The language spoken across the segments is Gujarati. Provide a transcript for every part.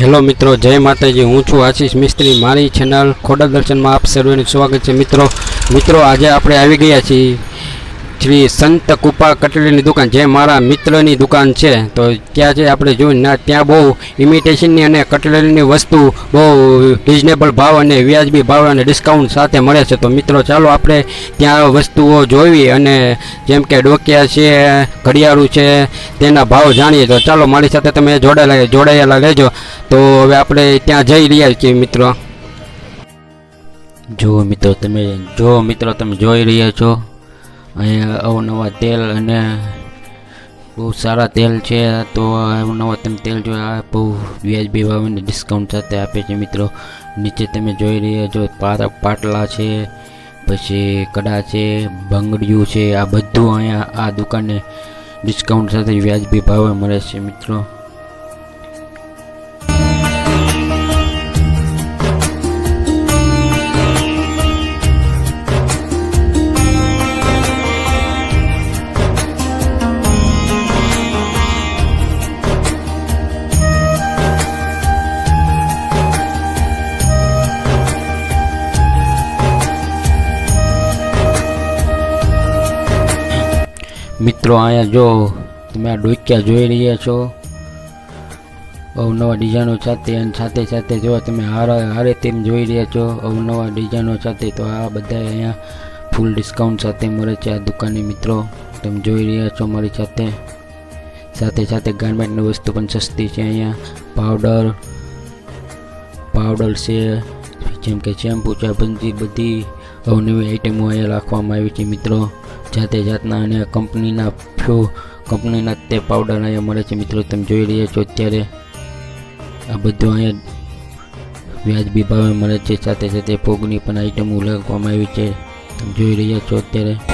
હેલો મિત્રો, જય માતાજી. હું છું આશીષ મિસ્ત્રી. મારી ચેનલ ખોડા દર્શનમાં આપ સર્વેનું સ્વાગત છે મિત્રો. મિત્રો, આજે આપણે આવી ગયા છીએ શ્રી સંત કૃપા કટલેરીની દુકાન, જે મારા મિત્રની દુકાન છે, તો ત્યાં છે આપણે જોયું ના, ત્યાં બહુ ઇમિટેશનની અને કટલેરીની વસ્તુ બહુ રિઝનેબલ ભાવ અને વ્યાજબી ભાવ અને ડિસ્કાઉન્ટ સાથે મળે છે. તો મિત્રો, ચાલો આપણે ત્યાં વસ્તુઓ જોવી અને જેમ કે ડોકિયા છે, ઘડિયાળું છે, તેના ભાવ જાણીએ. તો ચાલો મારી સાથે તમે જોડાયેલા જોડાયેલા રહેજો. તો હવે આપણે ત્યાં જઈ રહ્યા છીએ મિત્રો. જુઓ મિત્રો, તમે, જો મિત્રો, તમે જોઈ રહ્યા છો અહીંયા અવનવા તેલ અને બહુ સારા તેલ છે, તો અવનવા તમે તેલ જો આ બહુ વ્યાજબી ભાવ ડિસ્કાઉન્ટ સાથે આપે છે મિત્રો. નીચે તમે જોઈ રહ્યા છો પાટલા છે, પછી કડા છે, બંગડીયું છે, આ બધું અહીંયા આ દુકાને ડિસ્કાઉન્ટ સાથે વ્યાજબી ભાવે મળે છે મિત્રો. મિત્રો અહીંયા જો તમે આ ડોક્યા જોઈ રહ્યા છો અવનવા ડિઝાઇનો સાથે અને સાથે સાથે જો તમે હારે હારે તેમ જોઈ રહ્યા છો અવનવા ડિઝાઇનો સાથે, તો આ બધા અહીંયા ફૂલ ડિસ્કાઉન્ટ સાથે મળે છે આ દુકાની મિત્રો. તમે જોઈ રહ્યા છો મારી સાથે. સાથે સાથે ગાર્મેન્ટની વસ્તુ પણ સસ્તી છે અહીંયા. પાવડર પાવડર છે, જેમ કે શેમ્પુ ચાબંજી બધી અવનવી આઇટમો અહીંયા રાખવામાં આવી છે મિત્રો. જાતે જાતના અને કંપનીના ફ્યુ કંપનીના તે પાવડર અહીંયા મળે છે મિત્રો. તમે જોઈ રહ્યા છો અત્યારે આ બધું અહીંયા વ્યાજબી ભાવે મળે છે. સાથે સાથે ફોગની પણ આઇટમો લખવામાં આવી છે. તમે જોઈ રહ્યા છો અત્યારે.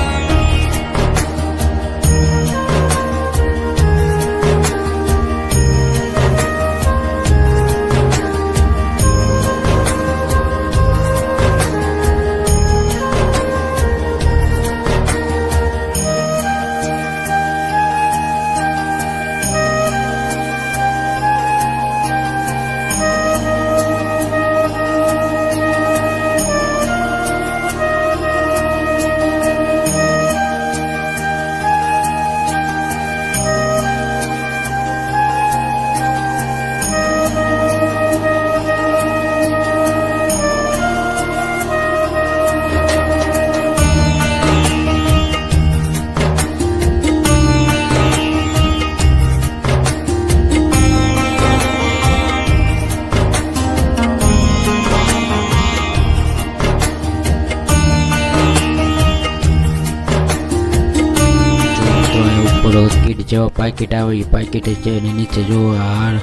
જેવા પાકીટ આવે એ પાકીટ છે અને નીચે જો હાર,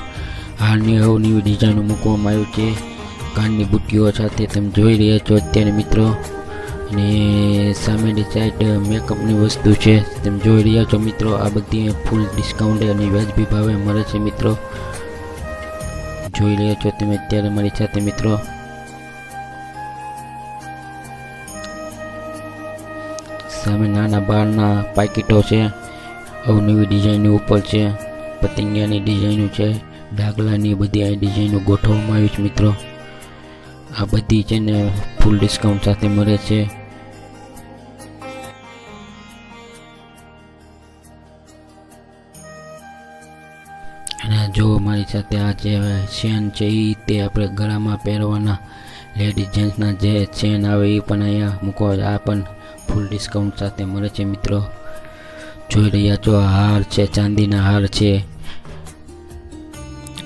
હારની અવનવી ડિઝાઇનો મૂકવામાં આવ્યું છે. કાનની બુટ્ટીઓ સાથે તમે જોઈ રહ્યા છો અત્યારે મિત્રો. અને સામેની સાઈડ મેકઅપની વસ્તુ છે, તમે જોઈ રહ્યા છો મિત્રો. આ બધી ફૂલ ડિસ્કાઉન્ટ અને વ્યાજબી ભાવે મળે છે મિત્રો. જોઈ રહ્યા છો તમે અત્યારે મારી સાથે મિત્રો. સામે નાના બહારના પાકીટો છે. અવનવી ડિઝાઇનો ઉપર છે, પતંગિયાની ડિઝાઇનો છે ડાગલાની બધી આ ડિઝાઇનો ગોઠવવામાં આવી છે મિત્રો. આ બધી છે ને ફૂલ ડિસ્કાઉન્ટ સાથે મળે છે. અને જો મારી સાથે આ જે ચેન છે એ તે આપણે ગળામાં પહેરવાના લેડીઝ જેન્ટ્સના જે ચેન આવે એ પણ અહીંયા મૂકવા, આ પણ ફૂલ ડિસ્કાઉન્ટ સાથે મળે છે મિત્રો. જોઈ રહ્યા છો હાર છે, ચાંદીના હાર છે.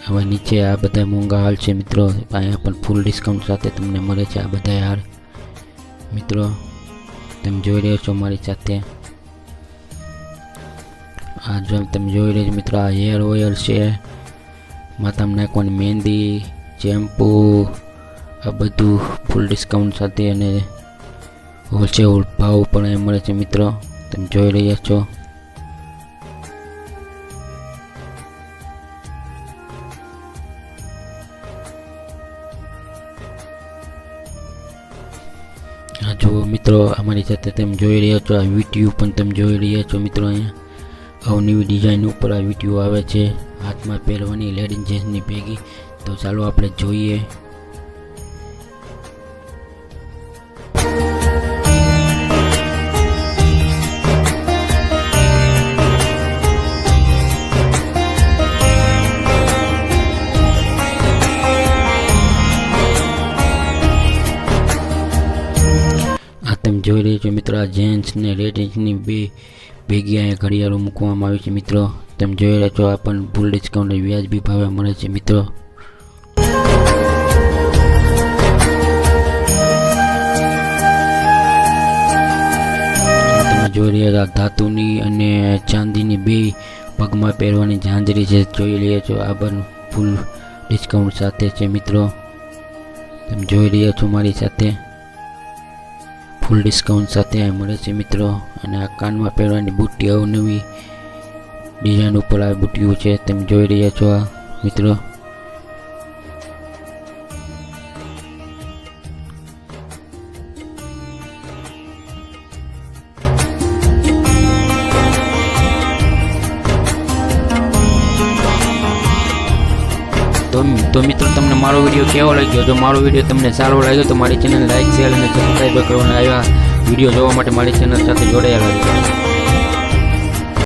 હવે નીચે આ બધા મોંઘા હાર છે, મિત્રો. અહીંયા પણ ફૂલ ડિસ્કાઉન્ટ સાથે તમને મળે છે આ બધા હાર. મિત્રો, તમે જોઈ રહ્યા છો મારી સાથે? આ જો તમે જોઈ રહ્યા છો, મિત્રો, આ હેર ઓઇલ છે. માથામાં નાખવાની મહેંદી ચેમ્પુ આ બધું ફૂલ ડિસ્કાઉન્ટ સાથે અને હોલસેલ ભાવ પણ એ મળે છે, મિત્રો. તમે જોઈ રહ્યા છો. આ જુઓ મિત્રો, અમારી સાથે તમે જોઈ રહ્યા છો, આ વીટીયુ પણ તમે જોઈ રહ્યા છો મિત્રો અહીંયા. અવનવી ડિઝાઇન ઉપર આ વીડિયો આવે છે. હાથમાં પહેરવાની લેડીઝ જેન્ટ્સની ભેગી. તો ચાલો આપણે જોઈએ. જોઈ રહ્યો છો મિત્રો, આ જેન્ટ્સ ને લેડીઝની બે ભેગી ઘડિયાળો મૂકવામાં આવી છે મિત્રો. તમે જોઈ રહ્યા છો, આ પણ ફૂલ ડિસ્કાઉન્ટ વ્યાજબી ભાવે મળે છે મિત્રો. જોઈ રહ્યા ધાતુની અને ચાંદીની બે પગમાં પહેરવાની ઝાંઝરી છે. જોઈ રહ્યા છો, આ પણ ફૂલ ડિસ્કાઉન્ટ સાથે છે મિત્રો. તમે જોઈ રહ્યા છો મારી સાથે. ફૂલ ડિસ્કાઉન્ટ સાથે મળે છે મિત્રો. અને આ કાનમાં પહેરવાની બુટ્ટી અવનવી ડિઝાઇન ઉપર આ બુટ્ટીઓ છે, તમે જોઈ રહ્યા છો આ મિત્રો. તો તો મિત્રો તમને મારો વીડિયો કેવો લાગ્યો? જો મારો વીડિયો તમને સારો લાગ્યો તો મારી ચેનલ લાઈક, શેર અને સબસ્ક્રાઈબ કરવાના આવ્યા વીડિયો જોવા માટે મારી ચેનલ સાથે જોડાયેલા